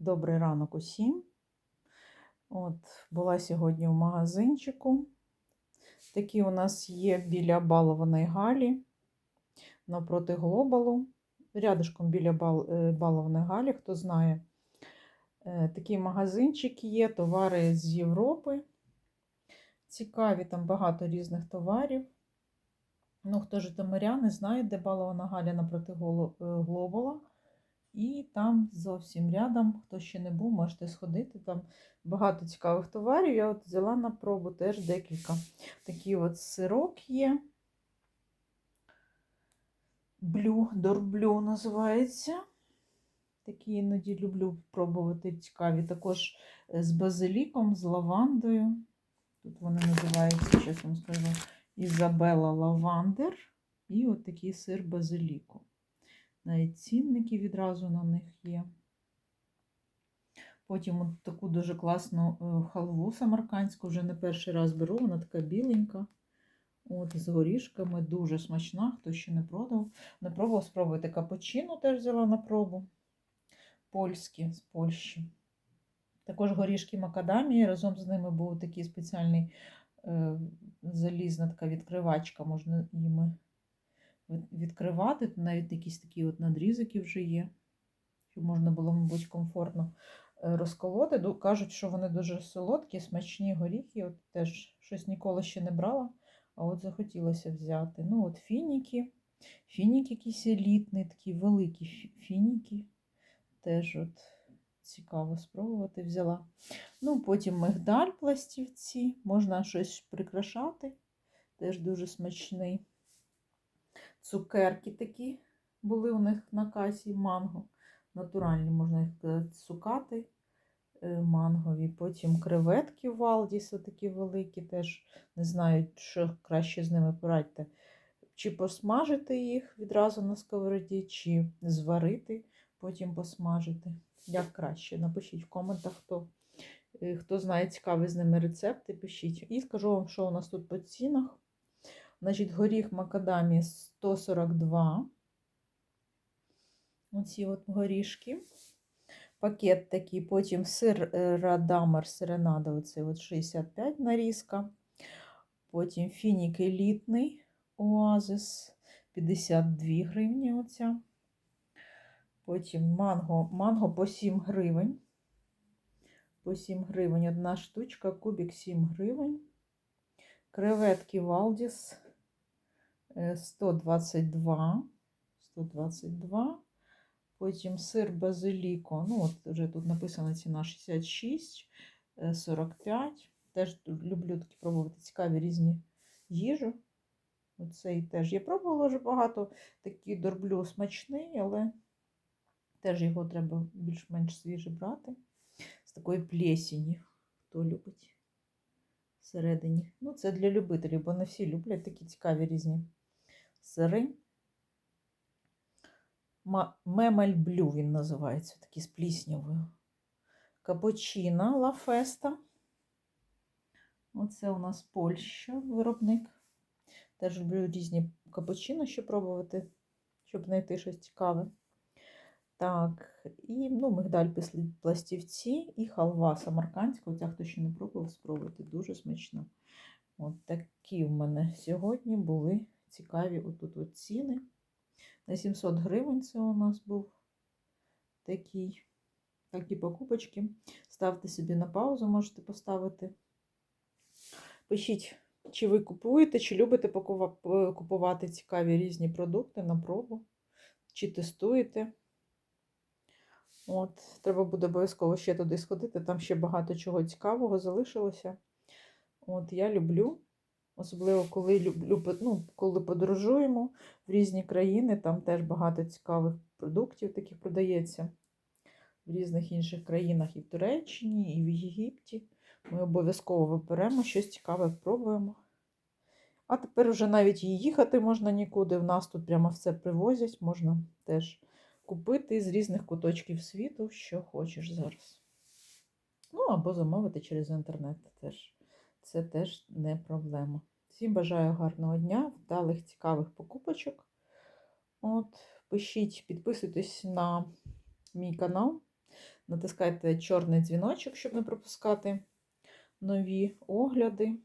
Добрий ранок усім. От, була сьогодні в магазинчику. Такі у нас є біля балованої галі напроти глобалу. Рядышком біля бал, е, балованої галі, хто знає. Е, Такий магазинчик є, товари з Європи. Цікаві, там багато різних товарів. Ну, хто житомиряни, знає, де балована галя напроти е, глобала. І там зовсім рядом, хто ще не був, можете сходити. Там багато цікавих товарів. Я от взяла на пробу теж декілька. Такий от сирок є. Блю, дорблю називається. Такі іноді люблю пробувати цікаві. Також е, з базиліком, з лавандою. Тут вони називаються, вам скажу, Ізабела Лавандер. І от такий сир базиліку. Навіть цінники відразу на них є. Потім от таку дуже класну е, халву самаркандську, вже не перший раз беру, вона така біленька. От, з горішками, дуже смачна, хто ще не пробував. Не пробував, спробуйте капучино теж взяла на пробу. Польські з Польщі. Також горішки макадамії. Разом з ними був такий спеціальний е, залізна така відкривачка, можна їми відкривати. Тут навіть якісь такі от надрізики вже є, щоб можна було, мабуть, комфортно е, розколоти. Кажуть, що вони дуже солодкі, смачні горіхи. От теж щось ніколи ще не брала, а от захотілося взяти. Ну, от фініки. Фінік якийсь елітний, такі великі фініки. Теж от цікаво спробувати взяла. Ну, потім мигдаль пластівці, можна щось прикрашати. Теж дуже смачний. Цукерки такі були у них на касі манго. Натуральні, можна їх сказати, цукати е, мангові. Потім креветки Валдіс, такі великі, теж не знаю, що краще з ними порадьте. Чи посмажити їх відразу на сковороді, чи зварити, потім посмажити. Як краще? Напишіть в коментах, хто, е, хто знає цікаві з ними рецепти, пишіть. І скажу вам, що у нас тут по цінах. Значить, горіх макадамі 142. Оці от горішки. Пакет такий, потім сир е, Радамер Серенада, оцей от 65 нарізка. Потім фінік елітний Оазис 52 гривні. Оця. Потім манго, манго по 7 гривень. По 7 гривень одна штучка, кубик 7 гривень. Креветки Валдіс 122. 122. Потім сир базиліко. Ну, от вже тут написана ціна 66, е, 45. Теж люблю такі пробувати цікаві різні їжу. Оцей теж я пробувала вже багато. Такий дорблю смачний, але теж його треба більш-менш свіже брати. З такої плесені, хто любить всередині. Ну, це для любителів, бо не всі люблять такі цікаві різні сири. Мемель Блю він називається, такий з пліснявою. Капучино Ла Феста. Оце у нас Польща виробник. Теж люблю різні капучино, щоб пробувати, щоб знайти щось цікаве. Так, і ну, мигдаль пластівці і халва самаркандська. Оця, хто ще не пробував, спробуйте. Дуже смачно. От такі в мене сьогодні були цікаві отут от ціни. На 700 гривень це у нас був такий, такі покупочки. Ставте собі на паузу, можете поставити. Пишіть, чи ви купуєте, чи любите купувати цікаві різні продукти на пробу, чи тестуєте. От, треба буде обов'язково ще туди сходити, там ще багато чого цікавого залишилося. От, я люблю, особливо коли люблю, ну, коли подорожуємо в різні країни, там теж багато цікавих продуктів таких продається в різних інших країнах, і в Туреччині, і в Єгипті. Ми обов'язково виберемо щось цікаве, пробуємо. А тепер вже навіть і їхати можна нікуди. В нас тут прямо все привозять, можна теж купити з різних куточків світу, що хочеш зараз. Ну, або замовити через інтернет теж. Це теж не проблема. Всім бажаю гарного дня, вдалих, цікавих покупочок. От, пишіть, підписуйтесь на мій канал. Натискайте чорний дзвіночок, щоб не пропускати нові огляди.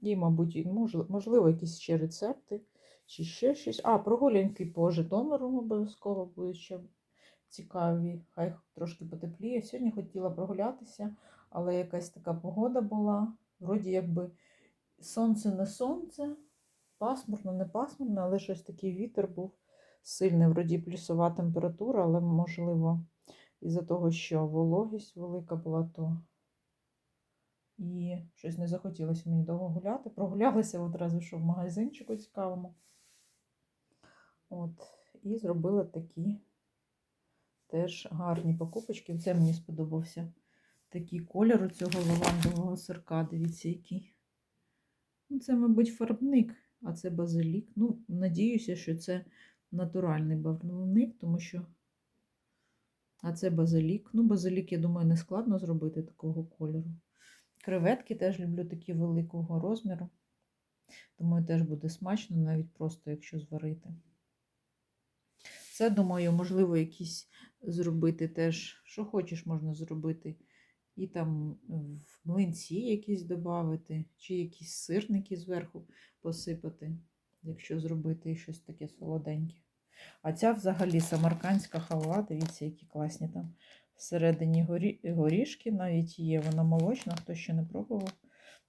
І, мабуть, можливо, якісь ще рецепти чи ще щось. А, прогулянки по Житомиру обов'язково будуть ще цікаві. Хай трошки потепліє. Сьогодні хотіла прогулятися, але якась така погода була. Вроді якби сонце не сонце, пасмурно, не пасмурно, але щось такий вітер був сильний. Вроді плюсова температура, але можливо, із-за того, що вологість велика була, то і щось не захотілося мені довго гуляти. Прогулялася одразу, що в магазинчику цікавому. От, і зробила такі теж гарні покупочки. Це мені сподобався такий кольор у цього лавандового сирка. Дивіться, який. Ну, це, мабуть, фарбник, а це базилік. Ну, надіюся, що це натуральний барвник, тому що. А це базилік. Ну, базилік, я думаю, не складно зробити такого кольору. Креветки теж люблю такі великого розміру. Думаю, теж буде смачно, навіть просто якщо зварити. Це, думаю, можливо, якісь зробити теж, що хочеш, можна зробити. І там в млинці якісь додати, чи якісь сирники зверху посипати, якщо зробити щось таке солоденьке. А ця взагалі самаркандська халва, дивіться, які класні там всередині горі... горішки навіть є. Вона молочна, хто ще не пробував.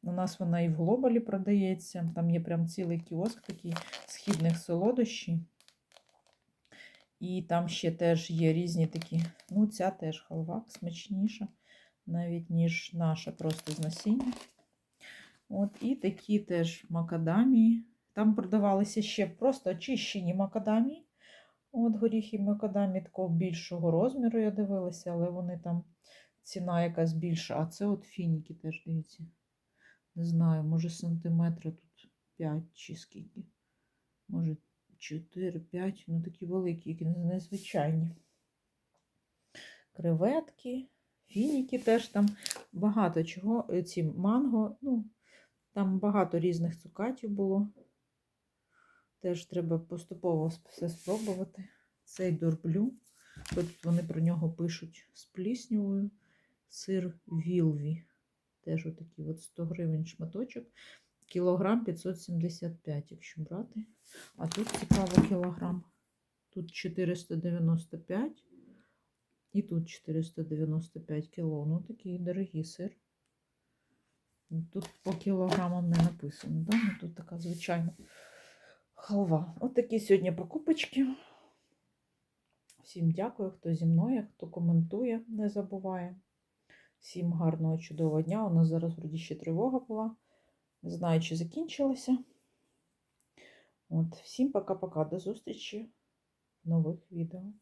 У нас вона і в глобалі продається. Там є прям цілий кіоск такий східних солодощів. І там ще теж є різні такі. Ну, ця теж халва смачніша, навіть ніж наша, просто з насіння. От, і такі теж макадамії. Там продавалися ще просто очищені макадамії. От горіхи макадамі такого більшого розміру, я дивилася, але вони там ціна якась більша. А це от фініки теж, дивіться. Не знаю, може сантиметра тут 5 чи скільки. Може 4-5, ну такі великі, які незвичайні. Креветки, фініки теж там багато чого. е, Ці манго, ну, там багато різних цукатів було. Теж треба поступово все спробувати. Цей дорблю. Тут вони про нього пишуть з пліснявою. Сир Вілві. Теж отакий от 100 гривень шматочок. Кілограм 575, якщо брати. А тут цікаво кілограм. Тут 495 і тут 495 кіло. Ну, такий дорогий сир. Тут по кілограмам не написано, да? ну, тут така звичайна халва. От такі сьогодні покупочки. Всім дякую, хто зі мною, хто коментує, не забуває. Всім гарного, чудового дня. У нас зараз вроді ще тривога була. Не знаю, чи закінчилася. От, всім пока-пока. До зустрічі в нових відео.